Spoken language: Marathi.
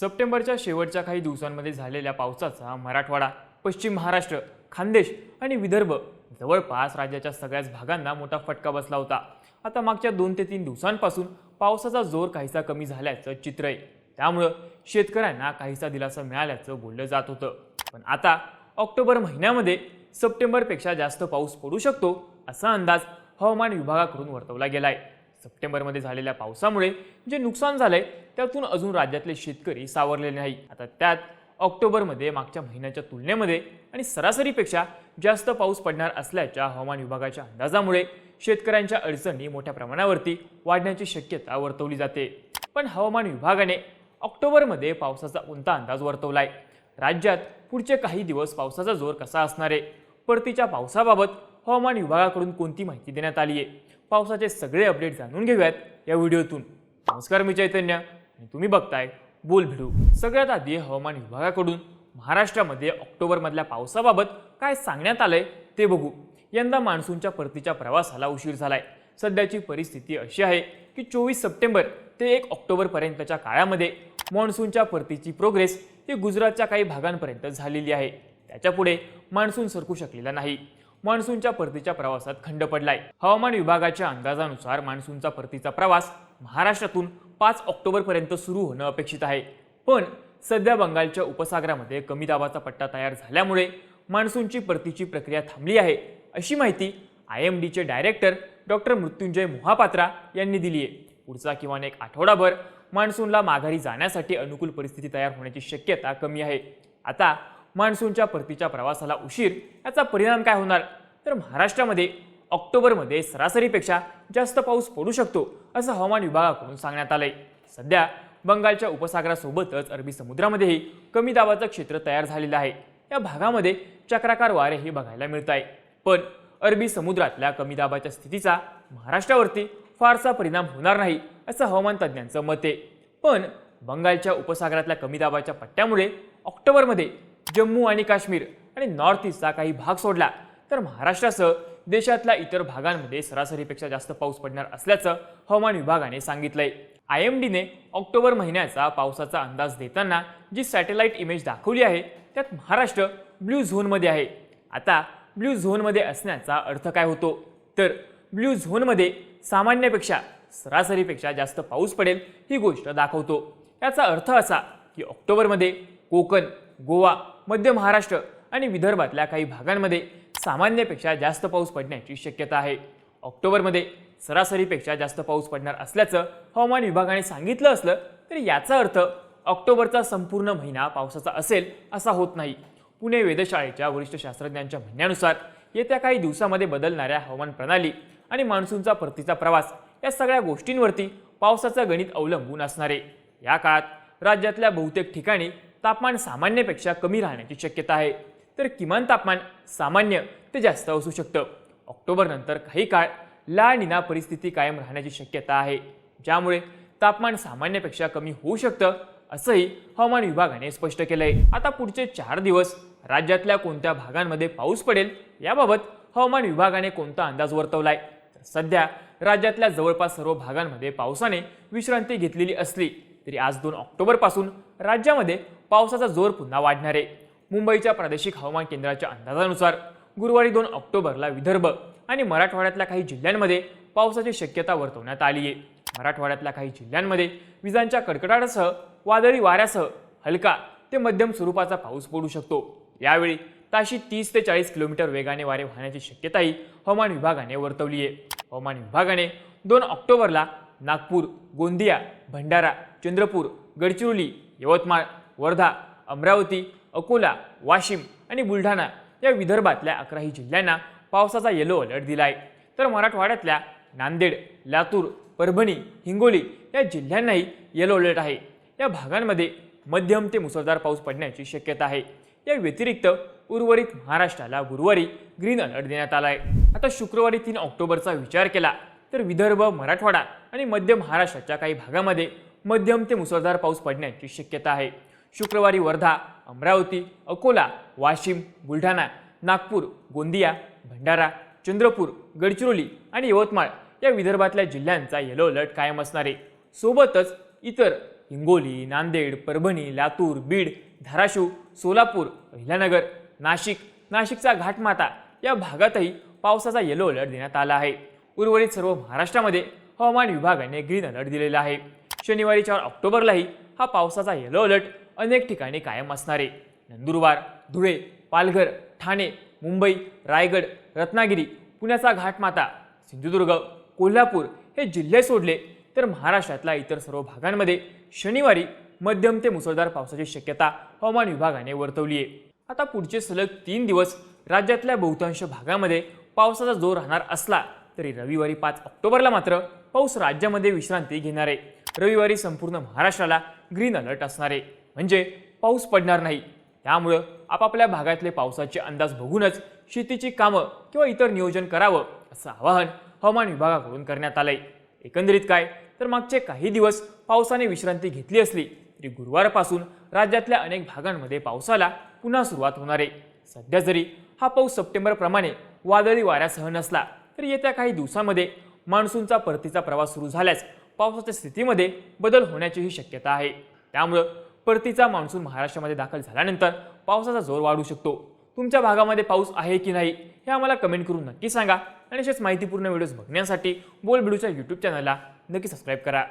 सप्टेंबरच्या शेवटच्या काही दिवसांमध्ये झालेल्या पावसाचा मराठवाडा पश्चिम महाराष्ट्र खानदेश आणि विदर्भ जवळपास राज्याच्या सगळ्याच भागांना मोठा फटका बसला होता. आता मागच्या दोन ते तीन दिवसांपासून पावसाचा जोर काहीसा कमी झाल्याचं चित्र आहे. त्यामुळं शेतकऱ्यांना काहीसा दिलासा मिळाल्याचं बोललं जात होतं. पण आता ऑक्टोबर महिन्यामध्ये सप्टेंबरपेक्षा जास्त पाऊस पडू शकतो असा अंदाज हवामान विभागाकडून वर्तवला गेला आहे सप्टेंबरमध्ये झालेल्या पावसामुळे जे नुकसान झालंय त्यातून अजून राज्यातले शेतकरी सावरलेले नाही आता त्यात ऑक्टोबरमध्ये मागच्या महिन्याच्या तुलनेमध्ये आणि सरासरीपेक्षा जास्त पाऊस पडणार असल्याच्या हवामान विभागाच्या अंदाजामुळे शेतकऱ्यांच्या अडचणी मोठ्या प्रमाणावरती वाढण्याची शक्यता वर्तवली जाते. पण हवामान विभागाने ऑक्टोबरमध्ये पावसाचा कोणता अंदाज वर्तवलाय? राज्यात पुढचे काही दिवस पावसाचा जोर कसा असणार आहे? परतीच्या पावसाबाबत हवामान विभागाकडून कोणती माहिती देण्यात आली आहे पावसाचे सगळे अपडेट जाणून घेऊयात या व्हिडिओतून. नमस्कार मी चैतन्य आणि तुम्ही बघताय बोल भिडू. सगळ्यात आधी हवामान विभागाकडून महाराष्ट्रामध्ये ऑक्टोबरमधल्या पावसाबाबत काय सांगण्यात आलंय ते बघू. यंदा मान्सूनच्या परतीच्या प्रवासाला उशीर झालाय. सध्याची परिस्थिती अशी आहे की चोवीस सप्टेंबर ते एक ऑक्टोबरपर्यंतच्या काळामध्ये मान्सूनच्या परतीची प्रोग्रेस ही गुजरातच्या काही भागांपर्यंत झालेली आहे. त्याच्यापुढे मान्सून सरकू शकलेला नाही. मान्सूनच्या परतीच्या प्रवासात खंड पडलाय. हवामान विभागाच्या अंदाजानुसार मान्सूनचा परतीचा प्रवास महाराष्ट्रातून पाच ऑक्टोबरपर्यंत सुरू होणं अपेक्षित आहे. पण सध्या बंगालच्या उपसागरामध्ये कमी दाबाचा पट्टा तयार झाल्यामुळे मान्सूनची परतीची प्रक्रिया थांबली आहे अशी माहिती आय एम डीचे डायरेक्टर डॉक्टर मृत्युंजय मोहापात्रा यांनी दिली आहे. पुढचा किमान एक आठवडाभर मान्सूनला माघारी जाण्यासाठी अनुकूल परिस्थिती तयार होण्याची शक्यता कमी आहे. आता मान्सूनच्या परतीच्या प्रवासाला उशीर याचा परिणाम काय होणार? तर महाराष्ट्रामध्ये ऑक्टोबरमध्ये सरासरीपेक्षा जास्त पाऊस पडू शकतो असं हवामान विभागाकडून सांगण्यात आलंय. सध्या बंगालच्या उपसागरासोबतच अरबी समुद्रामध्येही कमी दाबाचं क्षेत्र तयार झालेलं आहे. या भागामध्ये चक्राकार वारेही बघायला मिळत आहे पण अरबी समुद्रातल्या कमी दाबाच्या स्थितीचा महाराष्ट्रावरती फारसा परिणाम होणार नाही असं हवामान तज्ज्ञांचं मत आहे. पण बंगालच्या उपसागरातल्या कमी दाबाच्या पट्ट्यामुळे ऑक्टोबरमध्ये जम्मू आणि काश्मीर आणि नॉर्थ ईस्टचा काही भाग सोडला तर महाराष्ट्रासह देशातल्या इतर भागांमध्ये सरासरीपेक्षा जास्त पाऊस पडणार असल्याचं हवामान विभागाने सांगितलंय. आय एम डीने ऑक्टोबर महिन्याचा पावसाचा अंदाज देताना जी सॅटेलाइट इमेज दाखवली आहे त्यात महाराष्ट्र ब्ल्यू झोनमध्ये आहे. आता ब्ल्यू झोनमध्ये असण्याचा अर्थ काय होतो? तर ब्ल्यू झोनमध्ये सामान्यपेक्षा सरासरीपेक्षा जास्त पाऊस पडेल ही गोष्ट दाखवतो. याचा अर्थ असा की ऑक्टोबरमध्ये कोकण गोवा मध्य महाराष्ट्र आणि विदर्भातल्या काही भागांमध्ये सामान्यपेक्षा जास्त पाऊस पडण्याची शक्यता आहे. ऑक्टोबरमध्ये सरासरीपेक्षा जास्त पाऊस पडणार असल्याचं हवामान विभागाने सांगितलं असलं तरी याचा अर्थ ऑक्टोबरचा संपूर्ण महिना पावसाचा असेल असा होत नाही. पुणे वेधशाळेच्या वरिष्ठ शास्त्रज्ञांच्या म्हणण्यानुसार येत्या काही दिवसामध्ये बदलणाऱ्या हवामान प्रणाली आणि मान्सूनचा परतीचा प्रवास या सगळ्या गोष्टींवरती पावसाचं गणित अवलंबून असणार. आहे या काळात राज्यातल्या बहुतेक ठिकाणी तापमान सामान्यपेक्षा कमी राहण्याची शक्यता आहे. तर किमान तापमान सामान्य ते जास्त असू शकतं. ऑक्टोबरनंतर काही काळ ला निना परिस्थिती कायम राहण्याची शक्यता आहे. ज्यामुळे तापमान सामान्यपेक्षा कमी होऊ शकतं असंही हवामान विभागाने स्पष्ट केलं आहे आता पुढचे चार दिवस राज्यातल्या कोणत्या भागांमध्ये पाऊस पडेल याबाबत हवामान विभागाने कोणता अंदाज वर्तवलाय? तर सध्या राज्यातल्या जवळपास सर्व भागांमध्ये पावसाने विश्रांती घेतलेली असली तरी आज दोन ऑक्टोबरपासून राज्यामध्ये पावसाचा जोर पुन्हा वाढणार. आहे मुंबईच्या प्रादेशिक हवामान केंद्राच्या अंदाजानुसार गुरुवारी दोन ऑक्टोबरला विदर्भ आणि मराठवाड्यातल्या काही जिल्ह्यांमध्ये पावसाची शक्यता वर्तवण्यात आली आहे मराठवाड्यातल्या काही जिल्ह्यांमध्ये विजांच्या कडकडाटासह वादळी वाऱ्यासह हलका ते मध्यम स्वरूपाचा पाऊस पडू शकतो. यावेळी ताशी तीस ते चाळीस किलोमीटर वेगाने वारे वाहण्याची शक्यताही हवामान विभागाने वर्तवली आहे हवामान विभागाने दोन ऑक्टोबरला नागपूर गोंदिया भंडारा चंद्रपूर गडचिरोली यवतमाळ वर्धा अमरावती अकोला वाशिम आणि बुलढाणा या विदर्भातल्या अकराही जिल्ह्यांना पावसाचा येलो अलर्ट दिला आहे तर मराठवाड्यातल्या नांदेड लातूर परभणी हिंगोली या जिल्ह्यांनाही येलो अलर्ट आहे. या भागांमध्ये मध्यम ते मुसळधार पाऊस पडण्याची शक्यता आहे. या व्यतिरिक्त उर्वरित महाराष्ट्राला गुरुवारी ग्रीन अलर्ट देण्यात आला आहे आता शुक्रवारी तीन ऑक्टोबरचा विचार केला तर विदर्भ मराठवाडा आणि मध्य महाराष्ट्राच्या काही भागामध्ये मध्यम ते मुसळधार पाऊस पडण्याची शक्यता आहे. शुक्रवारी वर्धा अमरावती अकोला वाशिम बुलढाणा नागपूर गोंदिया भंडारा चंद्रपूर गडचिरोली आणि यवतमाळ या विदर्भातल्या जिल्ह्यांचा येलो अलर्ट कायम असणार. आहे सोबतच इतर हिंगोली नांदेड परभणी लातूर बीड धाराशिव सोलापूर अहिल्यानगर नाशिक नाशिकचा घाटमाता या भागातही पावसाचा येलो अलर्ट देण्यात आला आहे. उर्वरित सर्व महाराष्ट्रामध्ये हवामान विभागाने ग्रीन अलर्ट दिलेला आहे. शनिवारी चार ऑक्टोबरलाही हा पावसाचा येलो अलर्ट अनेक ठिकाणी कायम असणारे नंदुरबार धुळे पालघर ठाणे मुंबई रायगड रत्नागिरी पुण्याचा घाटमाता सिंधुदुर्ग कोल्हापूर हे जिल्हे सोडले तर महाराष्ट्रातल्या इतर सर्व भागांमध्ये शनिवारी मध्यम ते मुसळधार पावसाची शक्यता हवामान विभागाने वर्तवली आहे आता पुढचे सलग तीन दिवस राज्यातल्या बहुतांश भागामध्ये पावसाचा जोर राहणार असला तरी रविवारी पाच ऑक्टोबरला मात्र पाऊस राज्यामध्ये विश्रांती घेणार. आहे रविवारी संपूर्ण महाराष्ट्राला ग्रीन अलर्ट असणार. आहे म्हणजे पाऊस पडणार नाही. त्यामुळं आपापल्या भागातले पावसाचे अंदाज बघूनच शेतीची कामं किंवा इतर नियोजन करावं असं आवाहन हवामान विभागाकडून करण्यात आलंय. एकंदरीत काय? तर मागचे काही दिवस पावसाने विश्रांती घेतली असली तरी गुरुवारपासून राज्यातल्या अनेक भागांमध्ये पावसाला पुन्हा सुरुवात होणार आहे. सध्या जरी हा पाऊस सप्टेंबरप्रमाणे वादळी वाऱ्यासह नसला तरी येत्या काही दिवसांमध्ये मान्सूनचा परतीचा प्रवास सुरू झाल्यास पावसाच्या स्थितीमध्ये बदल होण्याचीही शक्यता आहे. त्यामुळं परतीचा मान्सून महाराष्ट्रामध्ये दाखल झाल्यानंतर पावसाचा जोर वाढू शकतो. तुमच्या भागामध्ये पाऊस आहे की नाही हे आम्हाला कमेंट करून नक्की सांगा. आणि असेच माहितीपूर्ण व्हिडिओज बघण्यासाठी बोल बिडूच्या यूट्यूब चॅनलला नक्की सबस्क्राईब करा.